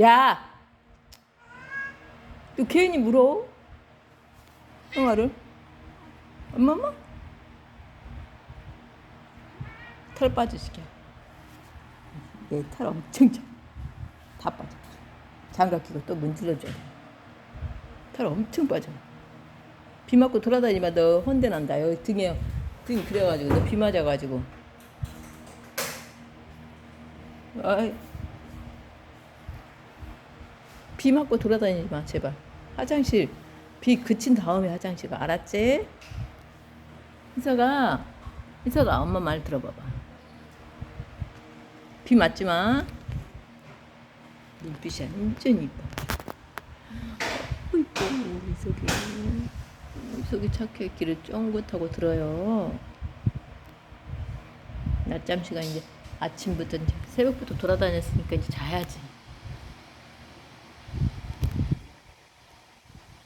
야! 너 괜히 물어? 형아를? 엄마마? 털 빠지시게. 얘털 엄청 짜. 다 빠져. 장갑 끼고 또 문질러줘야 돼. 털 엄청 빠져. 비 맞고 돌아다니면 너 헌데 난다. 여기 등에, 등이 그래가지고 너 비 맞아가지고. 아이. 비 맞고 돌아다니지 마, 제발. 화장실. 비 그친 다음에 화장실 가. 알았지? 희서가, 희서가 엄마 말 들어봐봐. 비 맞지 마. 눈빛이 완전 이뻐. 어, 이뻐, 희석이. 희석이 착해. 길을 쫑긋하고 들어요. 낮잠 시간 이제 아침부터 이제 새벽부터 돌아다녔으니까 이제 자야지.